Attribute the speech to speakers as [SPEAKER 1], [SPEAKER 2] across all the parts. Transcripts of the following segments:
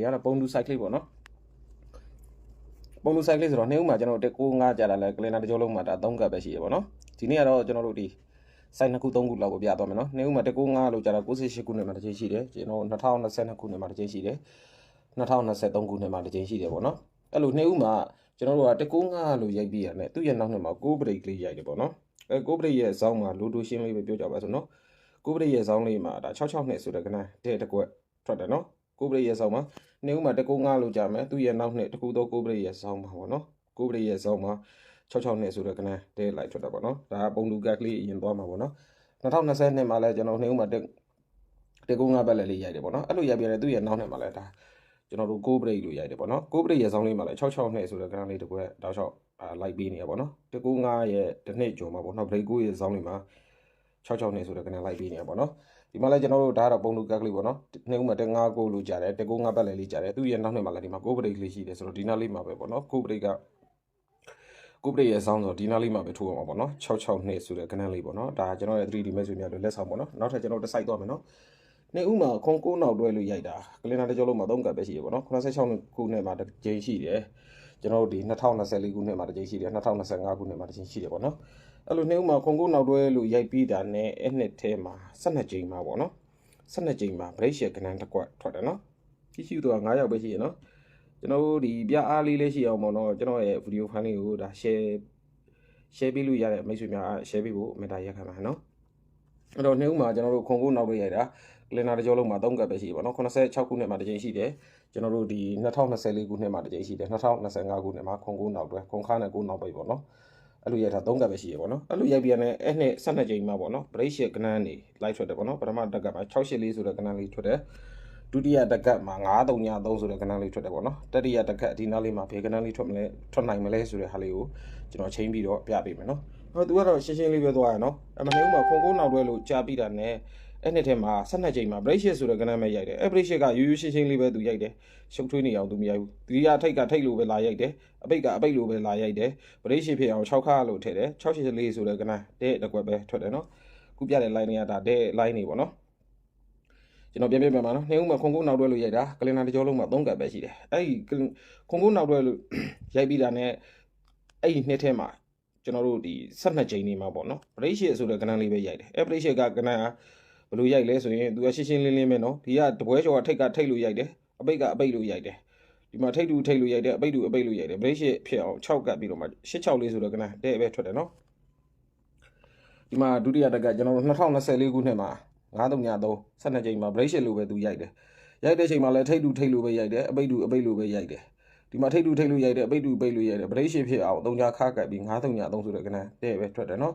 [SPEAKER 1] ဒီကတော့ပုံတူ site လေးပေါ့နော်ပုံတူ site လေးဆိုတော့နှစ်ဦးမှာကျွန်တော်တို့195ကြာလာလဲကလင်နာတစ်ကြောလုံးမှာဒါ3ကပ်ပဲရှိရပေါ့နော်ဒီနေ့ကတော့ကျွန်တော်တို့ဒီ site နှစ်ခု3ခုလောက်ကိုပြသွားမယ်နော်နှစ်ဦးမှာ195လို့ကြာတာ98ခုနှစ်မှာတစ်ချိန်ရှိတယ်ကျွန်တော်2022ခုနှစ်မှာတစ်ချိန်ရှိတယ်2023ခုနှစ်မှာတစ်ချိန်ရှိတယ်ပေါ့နော်အဲ့လိုနှစ်ဦးမှာကျွန်တော်တို့က195လို့ရိုက်ပြီးရတယ်သူ့ရဲ့နောက်နှစ်မှာ6 break လေးရိုက်တယ်ပေါ့နော်အဲ6 break ရဲ့ဇောင်းမှာလိုတိုရှင်းလေးပဲပြောကြပါဆိုနော်6 break ရဲ့ဇောင်းလေးမှာဒါ66နှစ်ဆိုတဲ့ကနန်းတဲ့တစ်ကွက်ထွက်တယ်နော် 6 break ရဲ့ဇောင်းမှာနှစ်ဦးမှာ195လို့ကြာမယ်သူ့ရဲ့နောက်နှစ်တစ်ခုသော6 break ရဲ့ဇောင်းမှာပေါ့နော်6 break ရဲ့ဇောင်းမှာ66နှစ်ဆိုတဲ့ကနန်းတဲ့လိုက်ထွက်တာပေါ့နော်ဒါကပုံလူကက်ကလေးအရင်သွားမှာပေါ့နော်2020နှစ်မှာလဲကျွန်တော်နှစ်ဦးမှာတက်195ဘက်လက်လေးရိုက်တယ်ပေါ့နော်အဲ့လိုရိုက်ပြရတယ်သူ့ရဲ့နောက်နှစ်မှာလဲဒါကျွန်တော်တို့6 break လို့ရိုက်တယ်ပေါ့နော်6 break ရဲ့ဇောင်းလေးမှာလဲ66နှစ်ဆိုတဲ့ကနန်းလေးတစ်ခွက်တောက်လျှောက်အာလိုက်ပေးနေရပေါ့နော်195ရဲ့တစ်နှစ်ကျော်မှာပေါ့နော် break 9ရဲ့ဇောင်းလေးမှာ66နှစ်ဆိုတဲ့ကနန်းလိုက်ပေးနေရပေါ့နော် ဒီမှာလဲကျွန်တော်တို့ဒါကတော့ပုံလူကက်ကလေးပေါ့နော်နှစ်ဦးမှာ195ကိုလို့ကြားတယ်195ဘက်လက်လေးကြားတယ်သူ့ရဲ့နောက်နှစ်မှာလဲဒီမှာ6 break လေးရှိတယ်ဆိုတော့ဒီနားလေးမှာပဲပေါ့နော်6 break ကကိုပရိရဲ့ဆောင်းဆိုဒီနားလေးမှာပဲထိုးအောင်ပါပေါ့နော်66နှစ်ဆိုတဲ့ကနန်းလေးပေါ့နော်ဒါကျွန်တော်ရဲ့ 3D match တွေများလို့လက်ဆောင်ပေါ့နော်နောက်ထပ်ကျွန်တော်တစ်ဆိုင်သွားမယ်နော်နေဥမှာခွန်ကိုနောက်တွဲလို့ရိုက်တာကလင်နာတစ်ကြောလုံးမှာ3ကပ်ပဲရှိရပေါ့နော်86ခုနှစ်မှာတစ်ကြိမ်ရှိတယ်ကျွန်တော်တို့ဒီ2024ခုနှစ်မှာတစ်ကြိမ်ရှိတယ်2025ခုနှစ်မှာတစ်ကြိမ်ရှိတယ်ပေါ့နော် အဲ့လိုနေဥမှာခွန်ကိုနောက်တွဲလို့ရိုက်ပြီးတာနဲ့အဲ့နှစ်ထဲမှာ12ကြိမ်မှာပေါ့နော်12ကြိမ်မှာ break share ကနန်းတစ်ကွက်ထွက်တယ်နော်ကြည့်ရှုတော့9ယောက်ပဲရှိရနော်ကျွန်တော်တို့ဒီပြအားလေးလေးရှိအောင်ပေါ့နော်ကျွန်တော်ရဲ့ဗီဒီယိုဖိုင်လေးကိုဒါ share share ပေးလို့ရတဲ့မိတ်ဆွေများ share ပေးဖို့မေတ္တာရက်ခံပါနော်အဲ့တော့နေ့ဦးမှာကျွန်တော်တို့ခွန်ကိုနောက်လို့ရိုက်တာကလင်နာတစ်ကြောလုံးမှာ3ကပ်ပဲရှိပါတော့86ခုနှစ်မှာတစ်ကြိမ်ရှိတယ်ကျွန်တော်တို့ဒီ2024ခုနှစ်မှာတစ်ကြိမ်ရှိတယ်2025ခုနှစ်မှာခွန်ကိုနောက်တွဲခွန်ခါနဲ့ကိုနောက်ပိတ်ပေါ့နော် အဲ့လိုရိုက်တာ3ကပ်ပဲရှိရပေါ့နော်အဲ့လိုရိုက်ပြန်တဲ့အဲ့နှစ်12ကြိမ်မှာပေါ့နော် break share ကနန်းနေ live ထွက်တယ်ပေါ့နော်ပထမတက်ကမှာ684ဆိုတဲ့ကနန်းလေးထွက်တယ်ဒုတိယတက်ကတ်မှာ9393ဆိုတဲ့ကဏ္ဍလေးထွက်တယ်ပေါ့နော်တတိယတက်ကတ်ဒီနားလေးမှာဘယ်ကဏ္ဍလေးထွက်မလဲထွက်နိုင်မလဲဆိုတဲ့ဟာလေးကိုကျွန်တော်ချိန်ပြီးတော့ပြပေးမယ်နော်ဟောသူကတော့ရှင်းရှင်းလေးပဲသွားရနော်အမနေဦးမှာခွန်ကိုးနောက်တွဲလို့ကြားပြီးတာနဲ့ အဲ့နှစ်ထဲမှာ12ချိန်မှာ break shit ဆိုတဲ့ကဏ္ဍမဲ့ရိုက်တယ်အဲ့ break shit ကရိုးရိုးရှင်းရှင်းလေးပဲသူရိုက်တယ်ရှုပ်ထွေးနေအောင်သူမရိုက်ဘူးဒီကထိတ်ကထိတ်လို့ပဲလာရိုက်တယ်အပိတ်ကအပိတ်လို့ပဲလာရိုက်တယ် break shit ဖြစ်အောင်6ခါလို့ထည့်တယ်684ဆိုတဲ့ကဏ္ဍတဲ့တစ်ကွက်ပဲထွက်တယ်နော်ခုပြတဲ့ line တွေကဒါတဲ့ line တွေပေါ့နော်ကျွန်တော်ပြန်ပြန်ပြန်ပါနော်နှစ်ဦးမှာခွန်ကိုးနောက်တွဲလို့ရိုက်တာကလင်နာတစ်ကြောလုံးမှာ3ကပ်ပဲရှိတယ်အဲ့ဒီခွန်ကိုးနောက်တွဲလို့ရိုက်ပြီးတာနဲ့အဲ့ဒီနှစ်ထဲမှာကျွန်တော်တို့ဒီ12ချိန်နေမှာပေါ့နော်ဘရိတ်ရှေဆိုတဲ့ကဏ္ဍလေးပဲရိုက်တယ်အဲ့ဘရိတ်ရှေကကဏ္ဍက ဘယ်လိုရိုက်လဲဆိုရင်သူကရှင်းရှင်းလင်းလင်းပဲနော်ဒီကတပွဲကျော်ကထိတ်ကထိတ်လို့ရိုက်တယ်အပိတ်ကအပိတ်လို့ရိုက်တယ်ဒီမှာထိတ်တူထိတ်လို့ရိုက်တယ်အပိတ်တူအပိတ်လို့ရိုက်တယ်ဘရိတ်ရှေဖြစ်အောင်6ကပ်ပြီးတော့မှ86လေးဆိုတဲ့ကဏ္ဍတဲ့ပဲထွက်တယ်နော်ဒီမှာဒုတိယတက်ကကျွန်တော်တို့2024ခုနှစ်မှာ9393 12ချိန်မှာ break shit လို့ပဲသူရိုက်တယ်ရိုက်တဲ့ချိန်မှာလည်းထိတ်တူထိတ်လို့ပဲရိုက်တယ်အပိတ်တူအပိတ်လို့ပဲရိုက်တယ်ဒီမှာထိတ်တူထိတ်လို့ရိုက်တယ်အပိတ်တူအပိတ်လို့ရိုက်တယ် break shit ဖြစ်အောင်သုံးချခါကပ်ပြီး9393ဆိုတဲ့ကဏ္ဍတဲ့ပဲထွက်တယ်နော်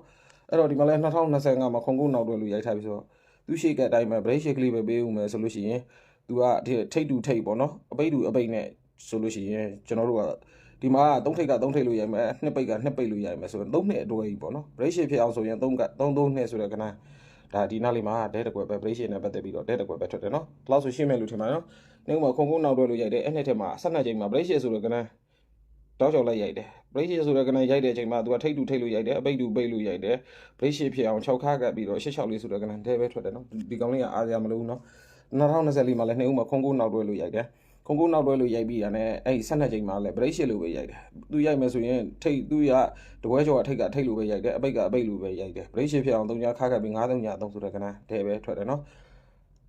[SPEAKER 1] အဲ့တော့ဒီမှာလည်း2025မှာခွန်ကုန်းနောက်တွဲလို့ရိုက်ထားပြီးဆိုတော့ သူရှိကအတိုင်းပဲ break shit ကလေးပဲပေးဦးမယ်ဆိုလို့ရှိရင်သူကထိတ်တူထိတ်ပေါ့နော်အပိတ်တူအပိတ်နဲ့ဆိုလို့ရှိရင်ကျွန်တော်တို့ကဒီမှာသုံးထိတ်ကသုံးထိတ်လို့ရိုက်မယ်နှစ်ပိတ်ကနှစ်ပိတ်လို့ရိုက်မယ်ဆိုရင်သုံးနှစ်အတွဲကြီးပေါ့နော် break shit ဖြစ်အောင်ဆိုရင်သုံးကသုံးသုံးနှစ်ဆိုတဲ့ကဏ္ဍဒါဒီနားလေးမှာဒဲတကွယ်ပဲ break နဲ့ပတ်သက်ပြီးတော့ဒဲတကွယ်ပဲထွက်တယ်နော်ဒီလောက်ဆိုရှင်းမဲ့လို့ထင်ပါနော်နေကမှာခုံခုံနောက်တွဲလို့ရိုက်တယ်အဲ့နှစ်ထက်မှာ12ချိန်မှာ break ဆိုတဲ့ကဏ္ဍ တောက်ချောက်လိုက်ရိုက်တယ် break ဆိုတဲ့ကဏ္ဍရိုက်တဲ့အချိန်မှာသူကထိတ်တူထိတ်လို့ရိုက်တယ်အပိတ်တူပိတ်လို့ရိုက်တယ် break ဖြစ်အောင်6ခါကပ်ပြီးတော့86လေးဆိုတဲ့ကဏ္ဍဒဲပဲထွက်တယ်နော်ဒီကောင်လေးကအားရမလို့နော်2024မှာလည်းနှစ်ဦးမှာခုံခုံနောက်တွဲလို့ရိုက်တယ်ခုံခုံနောက်တွဲလို့ရိုက်ပြီးတာနဲ့အဲ့12ချိန်မှာလည်း break ရှစ်လို့ပဲရိုက်တယ်သူရိုက်မယ်ဆိုရင်ထိတ်သူရတပွဲကျော်ကထိတ်ကထိတ်လို့ပဲရိုက်တယ်အပိတ်ကအပိတ်လို့ပဲရိုက်တယ် break ရှစ်ဖြစ်အောင်3ညခါခပ်ပြီး9 3ည3ဆိုတဲ့ကဏ္ဍတဲ့ပဲထွက်တယ်နော်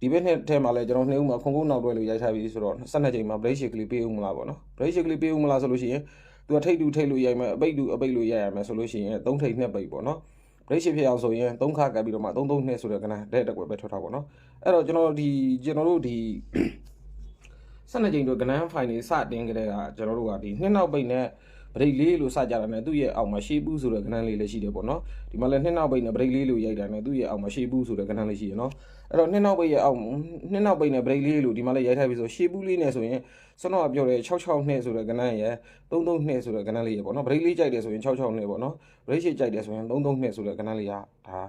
[SPEAKER 1] ဒီဘက်နှစ်ထဲမှာလည်းကျွန်တော်နှစ်ဦးမှာခုံခုံနောက်တွဲလို့ရိုက်ထားပြီးဆိုတော့12ချိန်မှာ break ရှစ်ကလေးပေးဦးမလားပေါ့နော် break ရှစ်ကလေးပေးဦးမလားဆိုလို့ရှိရင်သူကထိတ်တူထိတ်လို့ရိုက်မယ်အပိတ်တူအပိတ်လို့ရိုက်ရမယ်ဆိုလို့ရှိရင်3ထိတ်2ပိတ်ပေါ့နော် break ရှစ်ဖြစ်အောင်ဆိုရင်3ခါကပ်ပြီးတော့မှ3 3 2ဆိုတဲ့ကဏ္ဍတဲ့တက်ွယ်ပဲထွက်ထားပေါ့နော်အဲ့တော့ကျွန်တော်ဒီကျွန်တော်တို့ဒီ12ချိန်တို့ကနန်းဖိုင်နေစတင်ကြတဲ့ကကျွန်တော်တို့ကဒီနှစ်နောက်ပိတ်နဲ့ ဗရိတ်လေးလို့စကြတာနဲ့သူ့ရဲ့အောက်မှာရှေးပူးဆိုတဲ့ကနန်းလေးလည်းရှိတယ်ပေါ့နော်ဒီမှာလည်းနှစ်နောက်ပိတ်နဲ့ဗရိတ်လေးလို့ရိုက်တာနဲ့သူ့ရဲ့အောက်မှာရှေးပူးဆိုတဲ့ကနန်းလေးရှိရနော်အဲ့တော့နှစ်နောက်ပိတ်ရဲ့အောက်နှစ်နောက်ပိတ်နဲ့ဗရိတ်လေးလို့ဒီမှာလည်းရိုက်ထားပြီးဆိုရှေးပူးလေးနဲ့ဆိုရင်စွမ်းတော့ပြောတယ်66နှစ်ဆိုတဲ့ကနန်းရဲ့33နှစ်ဆိုတဲ့ကနန်းလေးရပေါ့နော်ဗရိတ်လေးကြိုက်တယ်ဆိုရင်66နှစ်ပေါ့နော်ဗရိတ်ရှိကြိုက်တယ်ဆိုရင်33နှစ်ဆိုတဲ့ကနန်းလေးကဒါ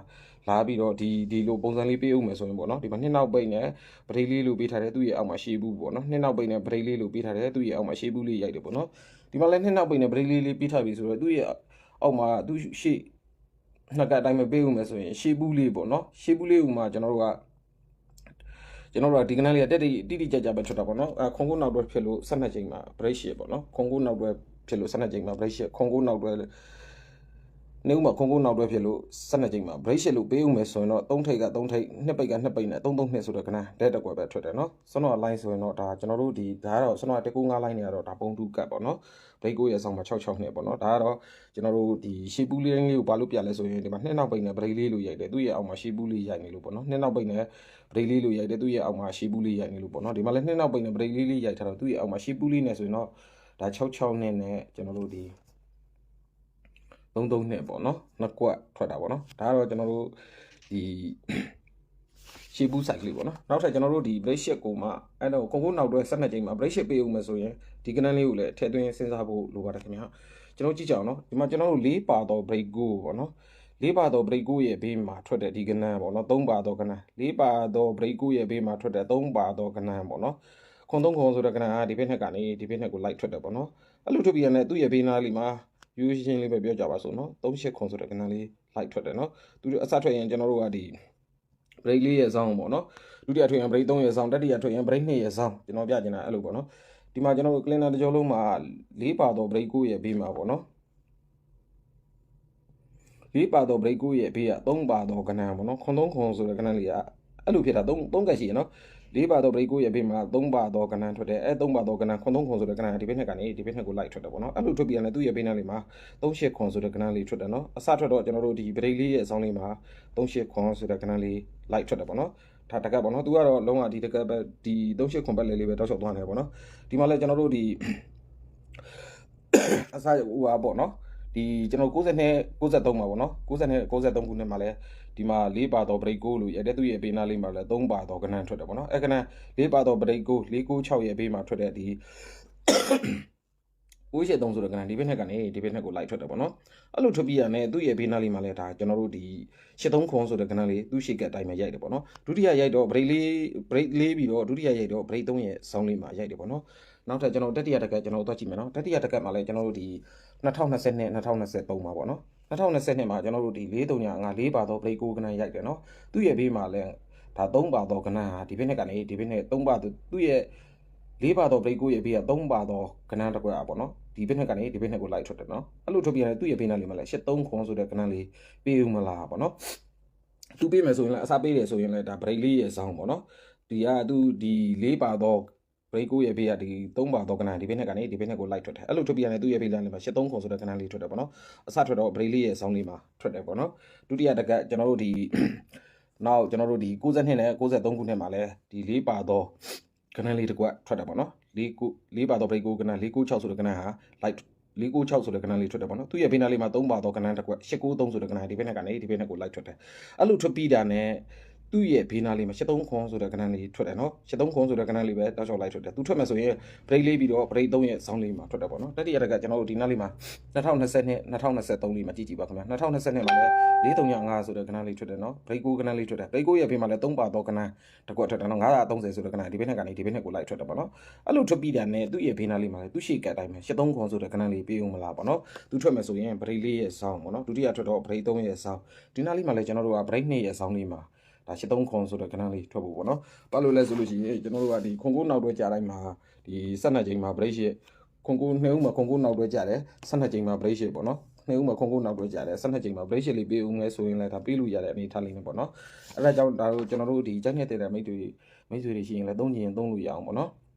[SPEAKER 1] လာပြီးတော့ဒီဒီလိုပုံစံလေးပေးဦးမယ်ဆိုရင်ပေါ့နော်ဒီမှာနှစ်နောက်ပိတ်နဲ့ဗရိတ်လေးလို့ပေးထားတယ်သူ့ရဲ့အောက်မှာရှေးပူးပေါ့နော်နှစ်နောက်ပိတ်နဲ့ဗရိတ်လေးလို့ပေးထားတယ်သူ့ရဲ့အောက်မှာရှေးပူးလေးရိုက်တယ်ပေါ့နော် ဒီမှာလည်းနှစ်နောက်ပိတ်နဲ့ဗရိတ်လေးလေးပေးထားပြီဆိုတော့သူ့ရဲ့အောက်မှာသူ့ရှေ့နှစ်ကအတိုင်းပဲပေးဦးမယ်ဆိုရင်ရှေးပူးလေးပေါ့နော်ရှေးပူးလေးဦးမှာကျွန်တော်တို့ကကျွန်တော်တို့ကဒီကနန်းလေးကတက်တိတိတိကျကျပဲထွက်တာပေါ့နော်အဲခွန်ကိုနောက်တွဲဖြစ်လို့12ချိန်မှာ break ရှစ်ပေါ့နော်ခွန်ကိုနောက်တွဲဖြစ်လို့12ချိန်မှာ break ရှစ်ခွန်ကိုနောက်တွဲ နေဦးမှာခွန်ကိုနောက်တွဲဖြစ်လို့12ချိန်မှာ break ရှစ်လို့ပေးဦးမယ်ဆိုရင်တော့3ထိပ်က3ထိပ်2ပိတ်က2ပိတ်နဲ့3 3နှစ်ဆိုတဲ့ကနန်းတဲ့တက်ကွယ်ပဲထွက်တယ်နော်ဆွမ်းတော် line ဆိုရင်တော့ဒါကျွန်တော်တို့ဒီဒါကတော့ဆွမ်းတော်195 line နေရတော့ဒါပုံတူကတ်ပေါ့နော် break ကိုရဲ့အဆောင်မှာ66နှစ်ပေါ့နော်ဒါကတော့ကျွန်တော်တို့ဒီရှေပူးလေးလေးကိုဘာလို့ပြလဲဆိုရင်ဒီမှာနှစ်နောက်ပိတ်နဲ့ break လေးလို့ရိုက်တယ်သူ့ရဲ့အောက်မှာရှေပူးလေးရိုက်နေလို့ပေါ့နော်နှစ်နောက်ပိတ်နဲ့ break လေးလို့ရိုက်တယ်သူ့ရဲ့အောက်မှာရှေပူးလေးရိုက်နေလို့ပေါ့နော်ဒီမှာလည်းနှစ်နောက်ပိတ်နဲ့ break လေးလေးရိုက်ထားတော့သူ့ရဲ့အောက်မှာရှေပူးလေးနဲ့ဆိုရင်တော့ဒါ66နှစ်နဲ့ကျွန်တော်တို့ဒီ 33နှစ်ပေါ့နော်နှစ်ကွက်ထွက်တာပေါ့နော်ဒါကတော့ကျွန်တော်တို့ဒီရှေပူးဆိုင်ကလေးပေါ့နော်နောက်ထပ်ကျွန်တော်တို့ဒီ break shit ကိုမှအဲ့တော့ကိုကိုနောက်တွဲ12ချိန်မှာ break shit ပေးဦးမယ်ဆိုရင်ဒီကနန်းလေးကိုလည်းထည့်သွင်းစဉ်းစားဖို့လိုပါတယ်ခင်ဗျာကျွန်တော်ကြည့်ကြအောင်နော်ဒီမှာကျွန်တော်တို့၄ပါတော့ break ကိုပေါ့နော်၄ပါတော့ break ကိုရဲ့ဘေးမှာထွက်တဲ့ဒီကနန်းပေါ့နော်၃ပါတော့ကနန်း၄ပါတော့ break ကိုရဲ့ဘေးမှာထွက်တဲ့၃ပါတော့ကနန်းပေါ့နော်ခွန်သုံးခွန်ဆိုတဲ့ကနန်းကဒီဘက်နဲ့ကနေဒီဘက်နဲ့ကို light ထွက်တယ်ပေါ့နော်အဲ့လိုထွက်ပြီးရတဲ့သူ့ရဲ့ဘေးနားလေးမှာ ယူရှင်းလေးပဲပြောကြပါစို့နော်၃၈ခွန်ဆိုတဲ့ကနန်းလေး light ထွက်တယ်နော်သူအစထွက်ရင်ကျွန်တော်တို့ကဒီ break လေးရဲ့ဇောင်းပေါ့နော်ဒုတိယထွက်ရင် break 3ရဲ့ဇောင်းတတိယထွက်ရင် break 2ရဲ့ဇောင်းကျွန်တော်ပြချင်တာအဲ့လိုပေါ့နော်ဒီမှာကျွန်တော်တို့ cleaner တစ်ကြောလုံးမှာ၄ပါတော့ break 9ရဲ့ဘေးမှာပေါ့နော်၄ပါတော့ break 9ရဲ့ဘေးက3ပါတော့ကဏ္ဍပေါ့နော်ခွန်3ခွန်ဆိုတဲ့ကဏ္ဍလေးကအဲ့လိုဖြစ်တာ3 3ကက်ရှိရနော် ၄ပါတော့ break 9ရဲ့ဘေးမှာ3ပါတော့ကဏ္ဍထွက်တယ်အဲ3ပါတော့ကဏ္ဍခွန်3ခွန်ဆိုတဲ့ကဏ္ဍဒီဘက်နဲ့ကနေဒီဘက်နဲ့ကိုလိုက်ထွက်တယ်ပေါ့နော်အဲ့လိုထွက်ပြီးရင်လည်းသူ့ရဲ့ဘေးနားလေးမှာ3ရှစ်ခွန်ဆိုတဲ့ကဏ္ဍလေးထွက်တယ်နော်အစထွက်တော့ကျွန်တော်တို့ဒီ break လေးရဲ့အဆောင်လေးမှာ3ရှစ်ခွန်ဆိုတဲ့ကဏ္ဍလေးလိုက်ထွက်တယ်ပေါ့နော်ဒါတကက်ပေါ့နော်သူကတော့လုံးဝဒီတကက်ပဲဒီ38ခွန်ဘက်လေးလေးပဲတောက်လျှောက်သွားနေပေါ့နော်ဒီမှာလဲကျွန်တော်တို့ဒီအစားဟိုပါပေါ့နော် ဒီကျွန်တော်62 63မှာပေါ့နော်62 63ခုနှစ်မှာလဲဒီမှာ၄ပါတော့ break ကိုလို့ရတဲ့သူရဲ့ဘေးနားလေးမှာလဲ3ပါတော့ကနန်းထွက်တယ်ပေါ့နော်အဲကနန်း၄ပါတော့ break ကို496ရဲ့ဘေးမှာထွက်တဲ့ဒီဦးရှိ3ဆိုတဲ့ကနန်းဒီဘက်နဲ့ကနေဒီဘက်နဲ့ကိုလိုက်ထွက်တယ်ပေါ့နော်အဲ့လိုထွက်ပြီးရတဲ့သူ့ရဲ့ဘေးနားလေးမှာလဲဒါကျွန်တော်တို့ဒီ83ခွန်ဆိုတဲ့ကနန်းလေးသူ့ရှိကအတိုင်းမှာရိုက်တယ်ပေါ့နော်ဒုတိယရိုက်တော့ break လေး break လေးပြီးတော့ဒုတိယရိုက်တော့ break 3ရဲ့ဆောင်းလေးမှာရိုက်တယ်ပေါ့နော် နောက်ထပ်ကျွန်တော်တတိယတက်ကကျွန်တော်တို့သွားကြည့်မယ်နော်တတိယတက်ကမှာလဲကျွန်တော်တို့ဒီ2020နဲ့2023မှာပေါ့နော်2020မှာကျွန်တော်တို့ဒီ435 4ပါတော့ break 9ကနန်းရိုက်တယ်နော်သူ့ရဲ့ဘေးမှာလဲဒါ3ပါတော့ကနန်းဟာဒီဘက်နဲ့ကနေဒီဘက်နဲ့3ပါသူ့ရဲ့၄ပါတော့ break 9ရဲ့ဘေးက3ပါတော့ကနန်းတစ်ခွက်อ่ะပေါ့နော်ဒီဘက်နဲ့ကနေဒီဘက်နဲ့ကိုလိုက်ထွက်တယ်နော်အဲ့လိုထွက်ပြရတယ်သူ့ရဲ့ဘေးနားလေးမှာလဲ83ခွန်ဆိုတဲ့ကနန်းလေးပေးဦးမလားပေါ့နော်သူပေးမယ်ဆိုရင်လည်းအစားပေးတယ်ဆိုရင်လည်းဒါ break လေးရဲ့ဆောင်းပေါ့နော်ဒီကသူဒီ၄ပါတော့ break ကိုရဲ့ဘေးကဒီ3ပါတော့ကနန်းဒီဘက်နဲ့ကနေဒီဘက်နဲ့ကိုလိုက်ထွက်တယ်အဲ့လိုထွက်ပြရတယ်သူ့ရဲ့ဘေးနားလေးမှာ83ခွန်ဆိုတဲ့ကနန်းလေးထွက်တယ်ပေါ့နော်အစားထွက်တော့ break လေးရဲ့ဆောင်းလေးမှာထွက်တယ်ပေါ့နော်ဒုတိယတက်ကကျွန်တော်တို့ဒီနောက်ကျွန်တော်တို့ဒီ62နဲ့63ခုနှစ်မှာလဲဒီ၄ပါတော့ကနန်းလေးတစ်ကွက်ထွက်တယ်ပေါ့နော်၄ကို၄ပါတော့ break ကိုကနန်း496ဆိုတဲ့ကနန်းဟာ light 496ဆိုတဲ့ကဏ္ဍလေးထွက်တယ်ပေါ့နော်သူရဲ့ဘေးနားလေးမှာ3ပါတော့ကဏ္ဍတစ်ခွက်893ဆိုတဲ့ကဏ္ဍဒီဘက်နဲ့ကနေဒီဘက်နဲ့ကိုလိုက်ထွက်တယ်အဲ့လိုထွက်ပြီးတာနဲ့ သူ့ရဲ့ဘေးနားလေးမှာ73ခွန်ဆိုတဲ့ကဏ္ဍလေးထွက်တယ်နော်73ခွန်ဆိုတဲ့ကဏ္ဍလေးပဲတောက်လျှောက်လိုက်ထွက်တယ်သူထွက်မယ်ဆိုရင် break လေးပြီးတော့ break 3ရဲ့ဆောင်းလေးမှာထွက်တယ်ပေါ့နော်တတိယတက်ကကျွန်တော်တို့ဒီနားလေးမှာ2020နဲ့2023လေးမှာကြည့်ကြည့်ပါခင်ဗျာ2020မှာလည်း435ဆိုတဲ့ကဏ္ဍလေးထွက်တယ်နော် break 9ကဏ္ဍလေးထွက်တယ် break 9ရဲ့ဘေးမှာလည်း3ပါတော့ကဏ္ဍတစ်ခွက်ထွက်တယ်နော်930ဆိုတဲ့ကဏ္ဍဒီဘက်နဲ့ကနေဒီဘက်နဲ့ကိုလိုက်ထွက်တယ်ပေါ့နော်အဲ့လိုထွက်ပြီးတာနဲ့သူ့ရဲ့ဘေးနားလေးမှာလည်းသူ့ရှေ့ကတိုင်းမှာ73ခွန်ဆိုတဲ့ကဏ္ဍလေးပေးဦးမလားပေါ့နော်သူထွက်မယ်ဆိုရင် break လေးရဲ့ဆောင်းပေါ့နော်ဒုတိယထွက်တော့ break 3ရဲ့ဆောင်းဒီနားလေးမှာလည်းကျွန်တော်တို့က break 2ရဲ့ဆောင်းလေးမှာ ဒါ83ခွန်ဆိုတဲ့ကဏ္ဍလေးထွက်ဖို့ပေါ့နော်။ဘာလို့လဲဆိုလို့ရှိရင်ကျွန်တော်တို့ကဒီခွန်ကိုနောက်တွဲကြာတိုင်းမှာဒီ12ချိန်မှာ break ရှစ်ခွန်ကိုနှစ်ဦးမှာခွန်ကိုနောက်တွဲကြာတယ်12ချိန်မှာ break ရှစ်ပေါ့နော်။နှစ်ဦးမှာခွန်ကိုနောက်တွဲကြာတယ်12ချိန်မှာ break ရှစ်လေးပေးဦးမယ်ဆိုရင်လည်းဒါပေးလို့ရတဲ့အနေထားလေးနဲ့ပေါ့နော်။အဲဒါကြောင့်ဒါတို့ကျွန်တော်တို့ဒီကြိုက်နေတဲ့မိတ်တွေမိတ်ဆွေတွေရှိရင်လည်းသုံးချင်ရင်သုံးလို့ရအောင်ပေါ့နော်။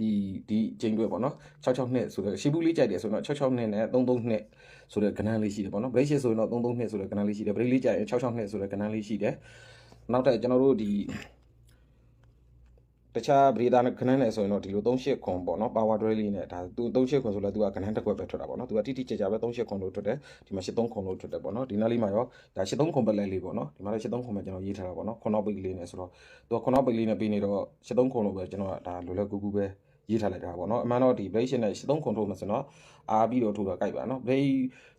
[SPEAKER 1] ဒီဒီချိန်တွေပေါ့နော်66နှစ်ဆိုတော့ရှီဘူးလေးကြိုက်တယ်ဆိုတော့66နှစ်နဲ့33နှစ်ဆိုတဲ့ကဏ္ဍလေးရှိတယ်ပေါ့နော် break ရှစ်ဆိုရင်တော့33နှစ်ဆိုတဲ့ကဏ္ဍလေးရှိတယ် break လေးကြိုက်ရင်66နှစ်ဆိုတဲ့ကဏ္ဍလေးရှိတယ် နောက်ထပ်ကျွန်တော်တို့ဒီတခြားဗေဒနာခဏနဲ့ဆိုရင်တော့ဒီလို38ခွန်ပေါ့နော် power drill လေးနဲ့ဒါသူ38ခွန်ဆိုလဲသူကခဏတစ်ခွက်ပဲထွက်တာပေါ့နော်သူကတိတိကျကျပဲ38ခွန်လို့ထွက်တယ်ဒီမှာ83ခွန်လို့ထွက်တယ်ပေါ့နော်ဒီနားလေးမှာရောဒါ83ခွန်ပဲလဲလေးပေါ့နော်ဒီမှာလည်း83ခွန်ပဲကျွန်တော်ရေးထားတာပေါ့နော်ခွန်နောက်ပိတ်လေးနဲ့ဆိုတော့သူကခွန်နောက်ပိတ်လေးနဲ့ပြီးနေတော့83ခွန်လို့ပဲကျွန်တော်ကဒါလွယ်လွယ်ကူကူပဲရေးထားလိုက်တာပေါ့နော်အမှန်တော့ဒီ blade နဲ့83 control မှာဆိုတော့အားပြီးတော့ထိုးတာကြိုက်ပါနော် blade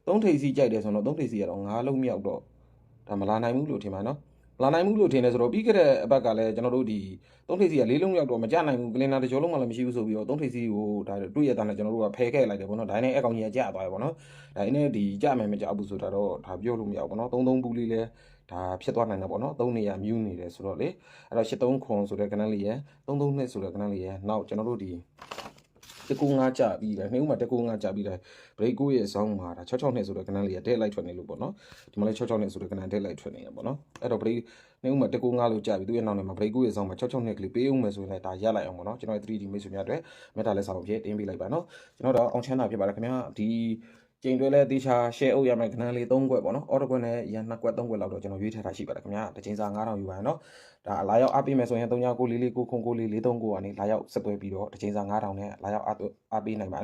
[SPEAKER 1] 3ထိပ်စီကြိုက်တယ်ဆိုတော့3ထိပ်စီကတော့9လုံးမြောက်တော့ဒါမလာနိုင်ဘူးလို့ထင်ပါနော် လာနိုင်မှုလို့ထင်တယ်ဆိုတော့ပြီးခဲ့တဲ့အပတ်ကလည်းကျွန်တော်တို့ဒီသုံးထိပ်စီကလေးလုံးရောက်တော့မကြနိုင်ဘူးကလင်နာတစ်ကြောလုံးမှလည်းမရှိဘူးဆိုပြီးတော့သုံးထိပ်စီကိုဒါတွေ့ရတဲ့နဲ့ကျွန်တော်တို့ကဖယ်ခဲ့လိုက်တယ်ပေါ့နော်ဒါနဲ့အကောင်ကြီးကကြာသွားတယ်ပေါ့နော်ဒါအင်းနဲ့ဒီကြာမယ်မကြာဘူးဆိုတာတော့ဒါပြောလို့မရဘူးပေါ့နော်သုံးသုံးဘူးလေးလဲဒါဖြစ်သွားနိုင်တယ်ပေါ့နော်သုံးနေရမြူးနေတယ်ဆိုတော့လေအဲ့တော့83ခွန်ဆိုတဲ့ကဏ္ဍလေးရယ်332ဆိုတဲ့ကဏ္ဍလေးရယ်နောက်ကျွန်တော်တို့ဒီ တကူငါကြပြီးတယ်နှစ်ဦးမှာတကူငါကြပြီးတယ် break ကိုရဲ့ဆောင်းမှာဒါ66နှစ်ဆိုတဲ့ကဏ္ဍလေးရတဲ့လိုက်ထွက်နေလို့ပေါ့နော်ဒီမှာလည်း66နှစ်ဆိုတဲ့ကဏ္ဍတဲ့လိုက်ထွက်နေရပေါ့နော်အဲ့တော့ break နှစ်ဦးမှာတကူငါလို့ကြပြီးသူ့ရဲ့နောက်ထဲမှာ break ကိုရဲ့ဆောင်းမှာ66နှစ်ကလေးပေးဦးမယ်ဆိုရင်လည်းဒါရလိုက်အောင်ပေါ့နော်ကျွန်တော်ရဲ့ 3D မိတ်ဆွေများအတွက်မေတ္တာလက်ဆောင်ဖြစ်တင်းပေးလိုက်ပါနော်ကျွန်တော်တော့အောင်ချမ်းသာဖြစ်ပါတယ်ခင်ဗျာဒီ ကျိန်တွဲလဲတေချာ share အုပ်ရမယ်ကဏ္ဍလေး3ခွက်ပေါ့နော် order ခွက်နဲ့ရန်2ခွက်3ခွက်လောက်တော့ကျွန်တော်ရွေးထားတာရှိပါတယ်ခင်ဗျာတစ်ချိန်စာ9000ယူပါရနော်ဒါလာရောက်အားပေးမယ်ဆိုရင်3994449443ကိုကနေလာရောက်ဆက်သွဲပြီးတော့တစ်ချိန်စာ9000နဲ့လာရောက်အားအားပေးနိုင်ပါ